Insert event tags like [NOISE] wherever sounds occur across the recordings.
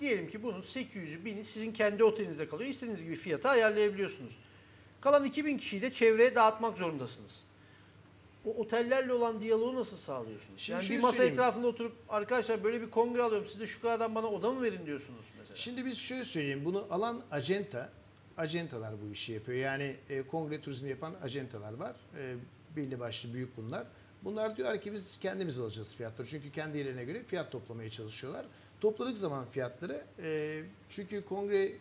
Diyelim ki bunun 800'ü 1000'i sizin kendi otelinizde kalıyor. İstediğiniz gibi fiyata ayarlayabiliyorsunuz. Kalan 2000 kişiyi de çevreye dağıtmak zorundasınız. O otellerle olan diyaloğu nasıl sağlıyorsunuz? Şimdi yani bir masa söyleyeyim. etrafında oturup arkadaşlar böyle bir kongre alıyorum siz de şu kadardan bana oda mı verin diyorsunuz mesela. Şimdi biz şöyle söyleyeyim. Bunu alan acenta, acentalar bu işi yapıyor. Yani e, kongre turizmi yapan acentalar var. E, belli başlı büyük bunlar. Bunlar diyorlar ki biz kendimiz alacağız fiyatları. Çünkü kendi yerlerine göre fiyat toplamaya çalışıyorlar. Topladık zaman fiyatları. e, çünkü kongre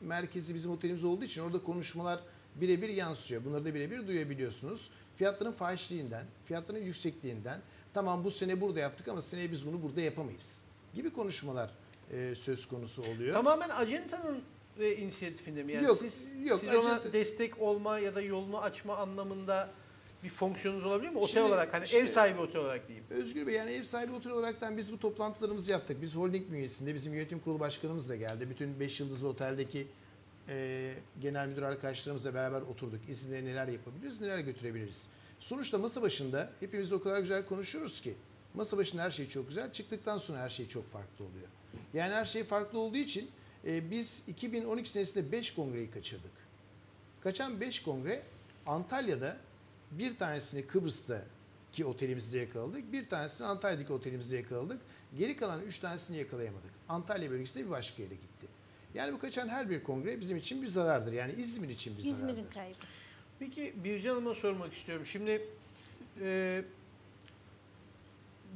merkezi bizim otelimiz olduğu için orada konuşmalar birebir yansıyor. Bunları da birebir duyabiliyorsunuz. Fiyatların fahişliğinden, fiyatların yüksekliğinden tamam bu sene burada yaptık ama seneye biz bunu burada yapamayız gibi konuşmalar e, söz konusu oluyor. Tamamen acentanın ve inisiyatifinde mi? Yani Yok, siz, yok, siz ona acenta- destek olma ya da yolunu açma anlamında bir fonksiyonunuz olabiliyor mu? Otel Şimdi- olarak hani işte- ev sahibi otel olarak diyeyim. Özgür Bey yani ev sahibi otel olaraktan biz bu toplantılarımızı yaptık. Biz holding bünyesinde bizim yönetim kurulu başkanımız da geldi. Bütün 5 yıldızlı oteldeki e, genel müdür arkadaşlarımızla beraber oturduk. İzmir'e neler yapabiliriz, neler götürebiliriz. Sonuçta masa başında hepimiz o kadar güzel konuşuyoruz ki masa başında her şey çok güzel. Çıktıktan sonra her şey çok farklı oluyor. Yani her şey farklı olduğu için e, biz 2012 senesinde 5 kongreyi kaçırdık. Kaçan 5 kongre Antalya'da bir tanesini Kıbrıs'ta ki otelimizde yakaladık. Bir tanesini Antalya'daki otelimizde yakaladık. Geri kalan 3 tanesini yakalayamadık. Antalya bölgesinde bir başka yere gitti. Yani bu kaçan her bir kongre bizim için bir zarardır. Yani İzmir için bir İzmir'in zarardır. kaybı. Peki Bircan Hanım'a sormak istiyorum. Şimdi e,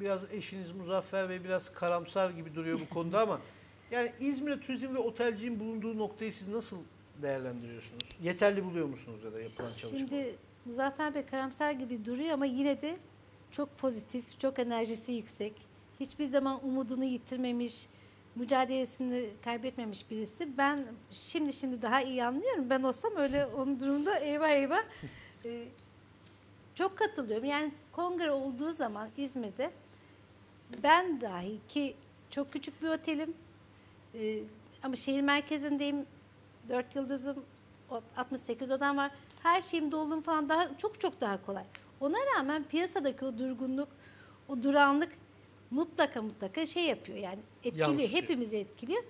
biraz eşiniz Muzaffer Bey biraz karamsar gibi duruyor bu konuda ama [LAUGHS] yani İzmir'de turizm ve otelciliğin bulunduğu noktayı siz nasıl değerlendiriyorsunuz? Yeterli buluyor musunuz ya da yapılan çalışma? Şimdi Muzaffer Bey karamsar gibi duruyor ama yine de çok pozitif, çok enerjisi yüksek. Hiçbir zaman umudunu yitirmemiş, mücadelesini kaybetmemiş birisi. Ben şimdi şimdi daha iyi anlıyorum. Ben olsam öyle onun durumunda eyvah eyvah. Ee, çok katılıyorum. Yani kongre olduğu zaman İzmir'de ben dahi ki çok küçük bir otelim ee, ama şehir merkezindeyim. 4 yıldızım, o- 68 odam var. Her şeyim dolum falan daha çok çok daha kolay. Ona rağmen piyasadaki o durgunluk, o duranlık mutlaka mutlaka şey yapıyor yani etkiliyor. Yansıyor. Hepimizi etkiliyor.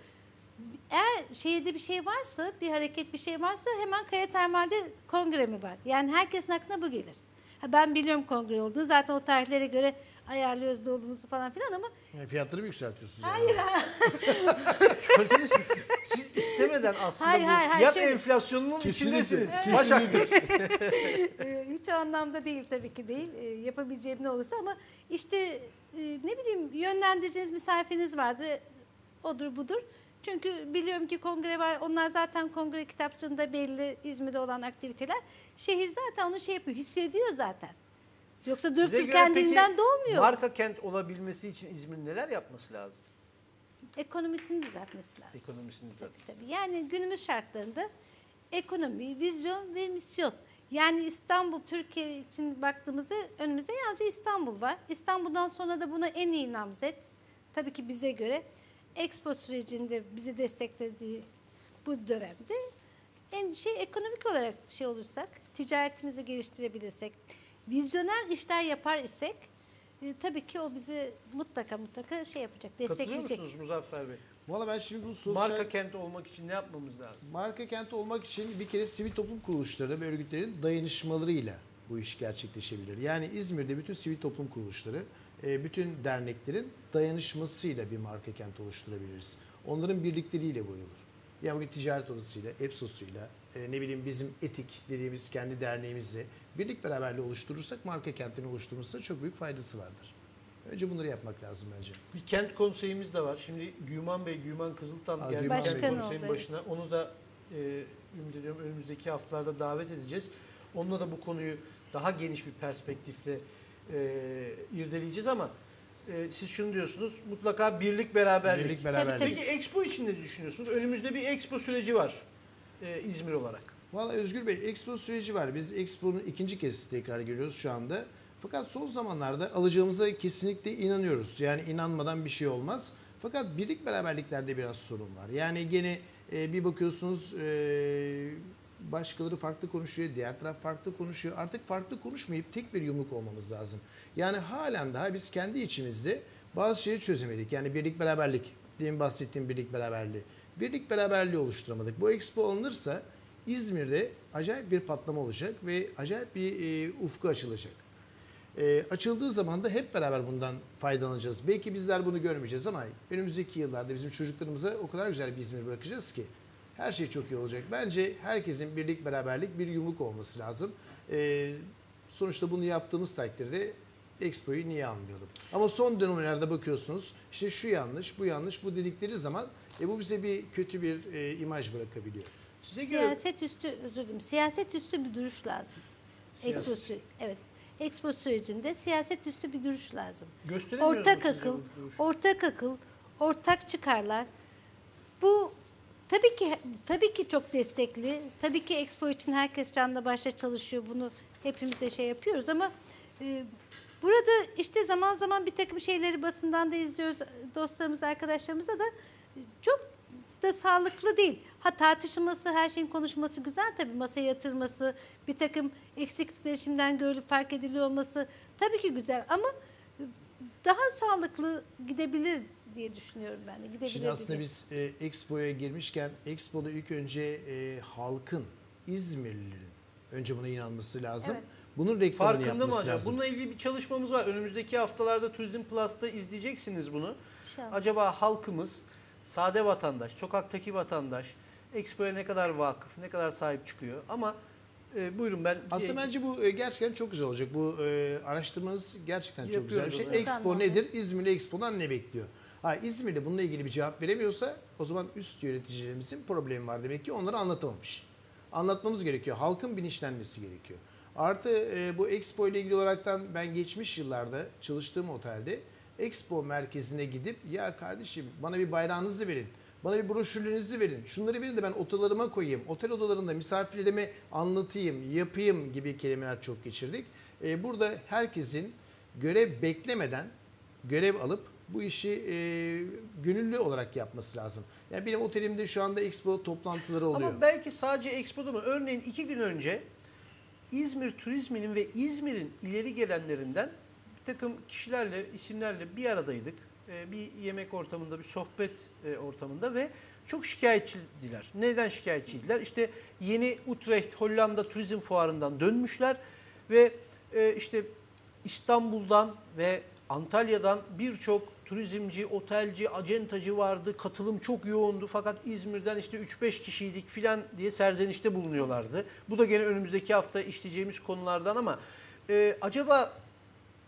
Eğer şehirde bir şey varsa, bir hareket bir şey varsa hemen Kaya Termal'de kongre mi var? Yani herkesin aklına bu gelir. Ha ben biliyorum kongre olduğunu. Zaten o tarihlere göre ayarlıyoruz dolumuzu falan filan ama Yani fiyatları mı yükseltiyorsunuz? yani? hayır. [LAUGHS] Gördünüz mü? Siz istemeden aslında Hayır, bu hayır, hayır, fiyat şöyle- enflasyonunun Kesinlikle, içindesiniz. Kesinlikle. [LAUGHS] Ee, hiç o anlamda değil tabii ki değil. Ee, yapabileceğim ne olursa ama işte e, ne bileyim yönlendireceğiniz misafiriniz vardır. Odur budur. Çünkü biliyorum ki kongre var. Onlar zaten kongre kitapçığında belli İzmir'de olan aktiviteler. Şehir zaten onu şey yapıyor, hissediyor zaten. Yoksa göre kendiliğinden peki doğmuyor. Marka kent olabilmesi için İzmir neler yapması lazım? Ekonomisini düzeltmesi lazım. Ekonomisini Tabii, düzeltmesi. tabii. Yani günümüz şartlarında ekonomi, vizyon ve misyon. Yani İstanbul, Türkiye için baktığımızda önümüzde yalnızca İstanbul var. İstanbul'dan sonra da buna en iyi namzet. Tabii ki bize göre Expo sürecinde bizi desteklediği bu dönemde en şey ekonomik olarak şey olursak, ticaretimizi geliştirebilirsek, vizyoner işler yapar isek e, tabii ki o bizi mutlaka mutlaka şey yapacak, Katılıyor destekleyecek. musunuz Muzaffer Bey? Valla ben şimdi bu sosyal... Marka kent olmak için ne yapmamız lazım? Marka kenti olmak için bir kere sivil toplum kuruluşları ve örgütlerin dayanışmalarıyla bu iş gerçekleşebilir. Yani İzmir'de bütün sivil toplum kuruluşları, bütün derneklerin dayanışmasıyla bir marka kenti oluşturabiliriz. Onların birlikteliğiyle bu olur. Yani bugün ticaret odasıyla, EPSOS'uyla, e, ne bileyim bizim etik dediğimiz kendi derneğimizle birlik beraberliği oluşturursak marka kentini oluşturmasına çok büyük faydası vardır. Önce bunları yapmak lazım bence. Bir kent konseyimiz de var. Şimdi Güman Bey, Güman Kızıltan Aa, geldi Güman kent Bey. Konseyin oldu, başına. Onu da e, ümit ediyorum önümüzdeki haftalarda davet edeceğiz. Onunla da bu konuyu daha geniş bir perspektifle e, irdeleyeceğiz ama e, siz şunu diyorsunuz mutlaka birlik beraberlik. Birlik beraberlik. Peki Expo için ne düşünüyorsunuz? Önümüzde bir Expo süreci var e, İzmir olarak. Valla Özgür Bey Expo süreci var. Biz Expo'nun ikinci kez tekrar giriyoruz şu anda. Fakat son zamanlarda alacağımıza kesinlikle inanıyoruz. Yani inanmadan bir şey olmaz. Fakat birlik beraberliklerde biraz sorun var. Yani gene e, bir bakıyorsunuz e, başkaları farklı konuşuyor, diğer taraf farklı konuşuyor. Artık farklı konuşmayıp tek bir yumruk olmamız lazım. Yani halen daha biz kendi içimizde bazı şeyleri çözemedik. Yani birlik beraberlik demin bahsettiğim birlik beraberliği. Birlik beraberliği oluşturamadık. Bu expo alınırsa İzmir'de acayip bir patlama olacak ve acayip bir e, ufku açılacak. E, açıldığı zaman da hep beraber bundan faydalanacağız. Belki bizler bunu görmeyeceğiz ama önümüzdeki yıllarda bizim çocuklarımıza o kadar güzel bir İzmir bırakacağız ki her şey çok iyi olacak. Bence herkesin birlik beraberlik bir yumruk olması lazım. E, sonuçta bunu yaptığımız takdirde Expo'yu niye almayalım? Ama son dönemlerde bakıyorsunuz işte şu yanlış, bu yanlış, bu dedikleri zaman e, bu bize bir kötü bir e, imaj bırakabiliyor. Size göre Siyaset üstü, özür dilerim, siyaset üstü bir duruş lazım. Siyaset. Expo, evet. Expo sürecinde siyaset üstü bir duruş lazım. Ortak akıl, ortak akıl, ortak çıkarlar. Tabii ki tabii ki çok destekli. Tabii ki Expo için herkes canla başla çalışıyor. Bunu hepimiz de şey yapıyoruz ama e, burada işte zaman zaman bir takım şeyleri basından da izliyoruz. Dostlarımız, arkadaşlarımıza da çok da sağlıklı değil. Ha tartışılması, her şeyin konuşması güzel tabii. Masaya yatırması, bir takım eksiklikleri şimdiden görülüp fark ediliyor olması tabii ki güzel ama daha sağlıklı gidebilir diye düşünüyorum ben de. Gidebilir Şimdi aslında biz e, Expo'ya girmişken Expo'da ilk önce e, halkın, İzmirlilerin önce buna inanması lazım. Evet. Bunun reklamını Farkında mı yapması acaba? lazım. Bununla ilgili bir çalışmamız var. Önümüzdeki haftalarda Turizm Plus'ta izleyeceksiniz bunu. İnşallah. Acaba halkımız, sade vatandaş, sokaktaki vatandaş Expo'ya ne kadar vakıf, ne kadar sahip çıkıyor? Ama e, buyurun ben Aslında bence bu e, gerçekten çok güzel olacak. Bu e, araştırmanız gerçekten çok güzel bir şey. Expo nedir? İzmir'de Expo'dan ne bekliyor? Ha, İzmir'de bununla ilgili bir cevap veremiyorsa o zaman üst yöneticilerimizin problemi var demek ki onları anlatamamış. Anlatmamız gerekiyor. Halkın bilinçlenmesi gerekiyor. Artı e, bu Expo ile ilgili olaraktan ben geçmiş yıllarda çalıştığım otelde Expo merkezine gidip ya kardeşim bana bir bayrağınızı verin. Bana bir broşürlerinizi verin. Şunları verin de ben odalarıma koyayım. Otel odalarında misafirlerime anlatayım, yapayım gibi kelimeler çok geçirdik. E, burada herkesin görev beklemeden görev alıp bu işi e, gönüllü olarak yapması lazım. Yani benim otelimde şu anda expo toplantıları oluyor. Ama belki sadece Expo'da mı? Örneğin iki gün önce İzmir turizminin ve İzmir'in ileri gelenlerinden bir takım kişilerle, isimlerle bir aradaydık. Ee, Bir yemek ortamında, bir sohbet e, ortamında ve çok şikayetçiydiler. Neden şikayetçiydiler? İşte yeni Utrecht Hollanda Turizm Fuarı'ndan dönmüşler ve e, işte İstanbul'dan ve Antalya'dan birçok turizmci, otelci, acentacı vardı. Katılım çok yoğundu fakat İzmir'den işte 3-5 kişiydik filan diye serzenişte bulunuyorlardı. Bu da gene önümüzdeki hafta işleyeceğimiz konulardan ama e, acaba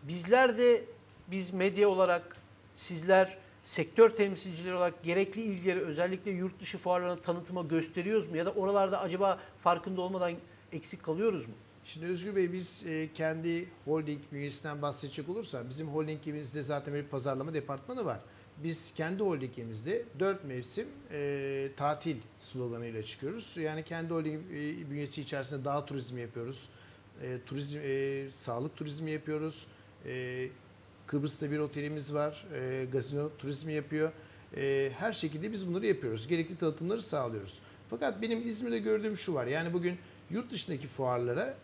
bizler de biz medya olarak sizler sektör temsilcileri olarak gerekli ilgileri özellikle yurt dışı fuarlarına tanıtıma gösteriyoruz mu? Ya da oralarda acaba farkında olmadan eksik kalıyoruz mu? Şimdi Özgür Bey biz e, kendi holding bünyesinden bahsedecek olursak bizim holdingimizde zaten bir pazarlama departmanı var. Biz kendi holdingimizde 4 mevsim e, tatil sloganıyla çıkıyoruz. Yani kendi holding e, bünyesi içerisinde dağ turizmi yapıyoruz. E, turizm e, sağlık turizmi yapıyoruz. E, Kıbrıs'ta bir otelimiz var. E, gazino turizmi yapıyor. E, her şekilde biz bunları yapıyoruz. Gerekli tanıtımları sağlıyoruz. Fakat benim İzmir'de gördüğüm şu var. Yani bugün yurt dışındaki fuarlara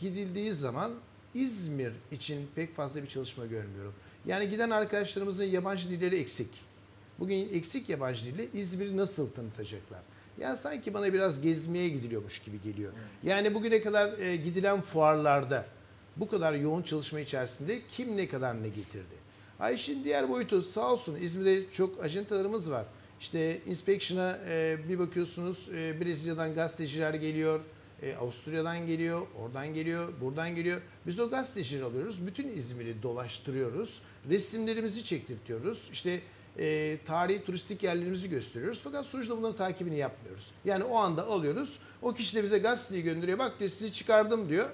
gidildiği zaman İzmir için pek fazla bir çalışma görmüyorum. Yani giden arkadaşlarımızın yabancı dilleri eksik. Bugün eksik yabancı dille İzmir'i nasıl tanıtacaklar? Yani sanki bana biraz gezmeye gidiliyormuş gibi geliyor. Yani bugüne kadar e, gidilen fuarlarda bu kadar yoğun çalışma içerisinde kim ne kadar ne getirdi? Ay işin diğer boyutu sağ olsun İzmir'de çok ajantalarımız var. İşte inspection'a e, bir bakıyorsunuz e, Brezilya'dan gazeteciler geliyor, e, Avusturya'dan geliyor, oradan geliyor, buradan geliyor. Biz o gazetecileri alıyoruz, bütün İzmir'i dolaştırıyoruz, resimlerimizi çektirtiyoruz. İşte e, tarihi turistik yerlerimizi gösteriyoruz. Fakat sonuçta bunların takibini yapmıyoruz. Yani o anda alıyoruz, o kişi de bize gazeteyi gönderiyor. Bak diyor sizi çıkardım diyor.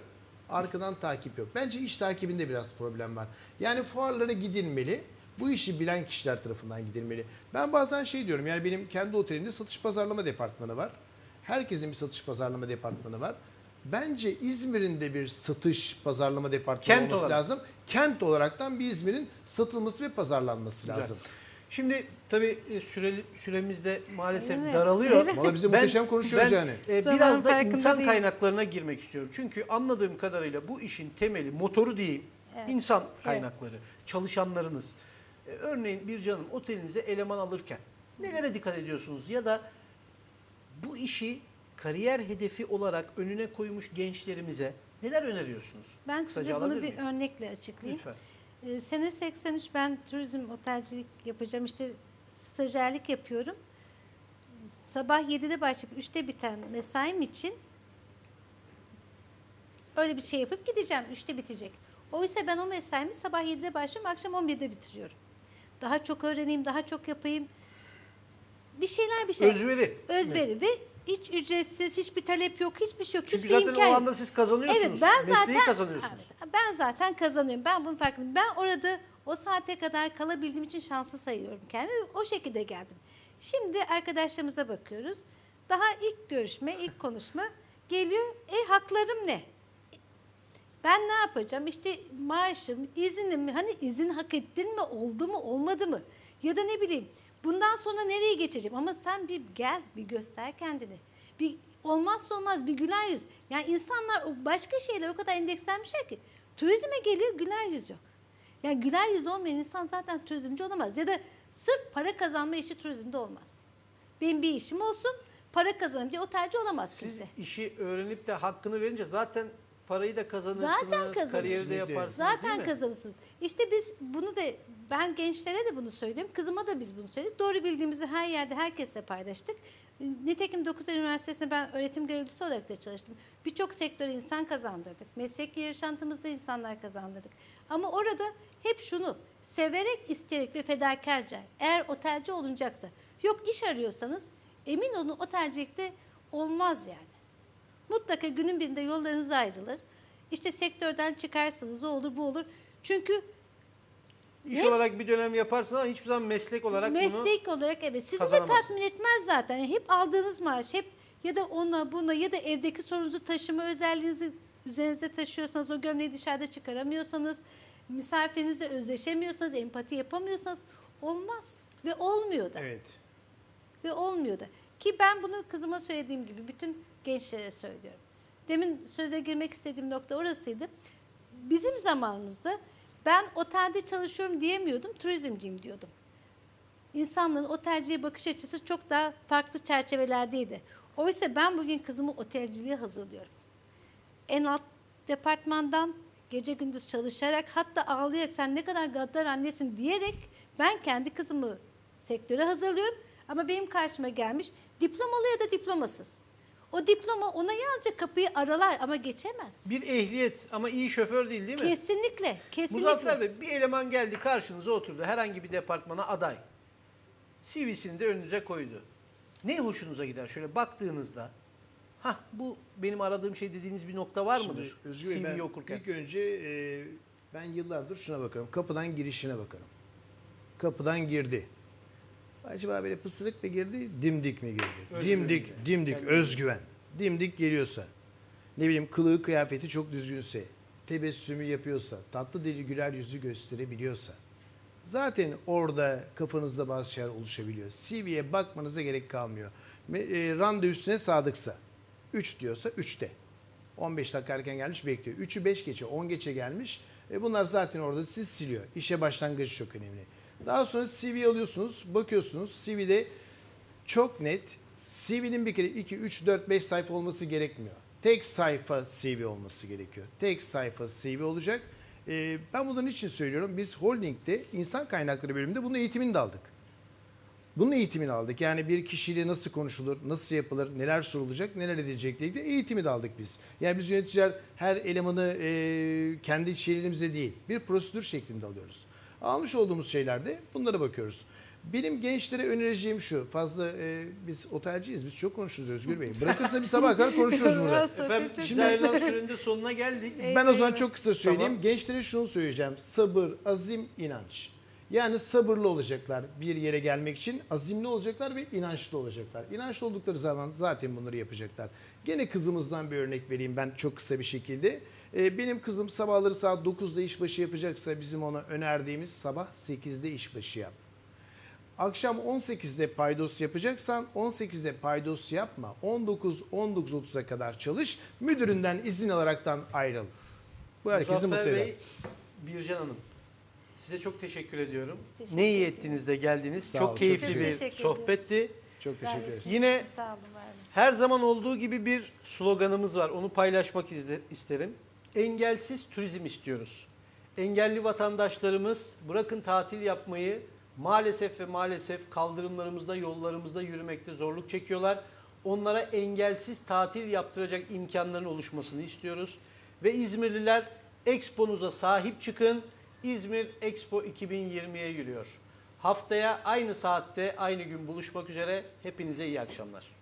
Arkadan takip yok. Bence iş takibinde biraz problem var. Yani fuarlara gidilmeli. Bu işi bilen kişiler tarafından gidilmeli. Ben bazen şey diyorum yani benim kendi otelimde satış pazarlama departmanı var. Herkesin bir satış pazarlama departmanı var. Bence İzmir'in de bir satış pazarlama departmanı Kent olması olarak. lazım. Kent olaraktan bir İzmir'in satılması ve pazarlanması Güzel. lazım. Şimdi tabii e, süreli, süremiz de maalesef Evet. daralıyor. Valla biz de muhteşem konuşuyoruz ben, yani. e, Zaman biraz da insan değiliz. kaynaklarına girmek istiyorum. Çünkü anladığım kadarıyla bu işin temeli, motoru diyeyim, Evet. insan kaynakları, çalışanlarınız. E, örneğin bir canım otelinize eleman alırken Nelere dikkat ediyorsunuz? Ya da bu işi kariyer hedefi olarak önüne koymuş gençlerimize neler öneriyorsunuz? Ben Kısaca size bunu bir miyim? örnekle açıklayayım. Lütfen. Ee, sene 83 ben turizm otelcilik yapacağım. İşte stajyerlik yapıyorum. Sabah 7'de başlayıp 3'te biten mesaim için öyle bir şey yapıp gideceğim. 3'te bitecek. Oysa ben o mesaimi sabah 7'de başlıyorum, akşam 11'de bitiriyorum. Daha çok öğreneyim, daha çok yapayım. Bir şeyler bir şeyler. Özveri. Özveri ve hiç ücretsiz, hiçbir talep yok, hiçbir şey yok, Çünkü hiçbir zaten imkan o yok. anda siz kazanıyorsunuz. Evet ben Mesleği zaten kazanıyorsunuz. Evet, ben zaten kazanıyorum. Ben bunun farkındayım. Ben orada o saate kadar kalabildiğim için şanslı sayıyorum kendimi. O şekilde geldim. Şimdi arkadaşlarımıza bakıyoruz. Daha ilk görüşme, ilk konuşma geliyor. E haklarım ne? Ben ne yapacağım? İşte maaşım, izinim, hani izin hak ettin mi, oldu mu, olmadı mı? Ya da ne bileyim, bundan sonra nereye geçeceğim? Ama sen bir gel, bir göster kendini. Bir olmazsa olmaz bir güler yüz. Yani insanlar başka şeyler o kadar endekslenmişler ki turizme geliyor güler yüz yok. Yani güler yüz olmayan insan zaten turizmci olamaz. Ya da sırf para kazanma işi turizmde olmaz. Benim bir işim olsun, para kazanayım diye otelci olamaz Siz kimse. işi öğrenip de hakkını verince zaten parayı da kazanırsınız, Zaten kazanırsınız. kariyeri de yaparsınız Zaten kazanırsınız. İşte biz bunu da ben gençlere de bunu söylüyorum. Kızıma da biz bunu söyledik. Doğru bildiğimizi her yerde herkesle paylaştık. Nitekim 9 Eylül Üniversitesi'nde ben öğretim görevlisi olarak da çalıştım. Birçok sektöre insan kazandırdık. Mesleki yaşantımızda insanlar kazandırdık. Ama orada hep şunu severek, isteyerek ve fedakarca eğer otelci olunacaksa yok iş arıyorsanız emin olun otelcilikte olmaz yani. Mutlaka günün birinde yollarınız ayrılır. İşte sektörden çıkarsınız, o olur, bu olur. Çünkü İş Hep- olarak bir dönem yaparsın ama hiçbir zaman meslek olarak bunu meslek olarak evet sizi de kazanamazsın. tatmin etmez zaten. Hep aldığınız maaş, hep ya da ona buna ya da evdeki sorunuzu taşıma özelliğinizi üzerinizde taşıyorsanız, o gömleği dışarıda çıkaramıyorsanız, misafirinizle özleşemiyorsanız, empati yapamıyorsanız olmaz. Ve olmuyor da. Evet. Ve olmuyor da. Ki ben bunu kızıma söylediğim gibi bütün gençlere söylüyorum. Demin söze girmek istediğim nokta orasıydı. Bizim zamanımızda ben otelde çalışıyorum diyemiyordum, turizmciyim diyordum. İnsanların otelciye bakış açısı çok daha farklı çerçevelerdeydi. Oysa ben bugün kızımı otelciliğe hazırlıyorum. En alt departmandan gece gündüz çalışarak hatta ağlayarak sen ne kadar gaddar annesin diyerek ben kendi kızımı sektöre hazırlıyorum. Ama benim karşıma gelmiş diplomalı ya da diplomasız. O diploma ona yalnızca kapıyı aralar ama geçemez. bir ehliyet ama iyi şoför değil değil mi? Kesinlikle, kesinlikle. Muzaffer Bey bir eleman geldi karşınıza oturdu herhangi bir departmana aday. CV'sini de önünüze koydu. Ne hoşunuza gider şöyle baktığınızda? Ha bu benim aradığım şey dediğiniz bir nokta var Şimdi mıdır? Özgür Bey, CV'yi ben okurken. ilk önce e, ben yıllardır şuna bakarım. Kapıdan girişine bakarım. Kapıdan girdi. Acaba böyle pısırık mı girdi, dimdik mi girdi? Özgüven dimdik, gibi. dimdik, Kendine. özgüven. Dimdik geliyorsa, ne bileyim kılığı kıyafeti çok düzgünse, tebessümü yapıyorsa, tatlı dili güler yüzü gösterebiliyorsa, zaten orada kafanızda bazı şeyler oluşabiliyor. CV'ye bakmanıza gerek kalmıyor. E, randevusuna sadıksa, 3 diyorsa 3'te. 15 dakika erken gelmiş bekliyor. 3'ü 5 geçe, 10 geçe gelmiş. E bunlar zaten orada siz siliyor. İşe başlangıç çok önemli. Daha sonra CV alıyorsunuz, bakıyorsunuz. CV'de çok net. CV'nin bir kere 2, 3, 4, 5 sayfa olması gerekmiyor. Tek sayfa CV olması gerekiyor. Tek sayfa CV olacak. E, ben bunun için söylüyorum. Biz holdingde insan kaynakları bölümünde bunun eğitimini de aldık. Bunun eğitimini aldık. Yani bir kişiyle nasıl konuşulur, nasıl yapılır, neler sorulacak, neler edilecek diye de eğitimi de aldık biz. Yani biz yöneticiler her elemanı e, kendi şeylerimize değil, bir prosedür şeklinde alıyoruz. Almış olduğumuz şeylerde bunlara bakıyoruz. Benim gençlere önereceğim şu, fazla e, biz otelciyiz, biz çok konuşuruz Özgür Bey. Bırakırsa bir sabah kadar konuşuruz burada. Efendim Şimdi- ayrılan sürenin de sonuna geldik. Ben o zaman çok kısa söyleyeyim. Tamam. Gençlere şunu söyleyeceğim. Sabır, azim, inanç. Yani sabırlı olacaklar bir yere gelmek için. Azimli olacaklar ve inançlı olacaklar. İnançlı oldukları zaman zaten bunları yapacaklar. Gene kızımızdan bir örnek vereyim ben çok kısa bir şekilde. Ee, benim kızım sabahları saat 9'da işbaşı yapacaksa bizim ona önerdiğimiz sabah 8'de işbaşı yap. Akşam 18'de paydos yapacaksan 18'de paydos yapma. 19-19.30'a kadar çalış. Müdüründen izin alaraktan ayrıl. Bu herkesi Muzaffer mutlu eder. Bey, Bircan Hanım. Size çok teşekkür ediyorum. Biz teşekkür ne iyi ettiniz de geldiniz. Sağ çok olun, çok keyifli teşekkür bir sohbetti. Çok teşekkür ederiz. Yine- sağ olun, var olun. Her zaman olduğu gibi bir sloganımız var. Onu paylaşmak isterim. Engelsiz turizm istiyoruz. Engelli vatandaşlarımız bırakın tatil yapmayı maalesef ve maalesef kaldırımlarımızda, yollarımızda yürümekte zorluk çekiyorlar. Onlara engelsiz tatil yaptıracak imkanların oluşmasını istiyoruz. Ve İzmirliler Expo'nuza sahip çıkın. İzmir Expo 2020'ye yürüyor. Haftaya aynı saatte, aynı gün buluşmak üzere. Hepinize iyi akşamlar.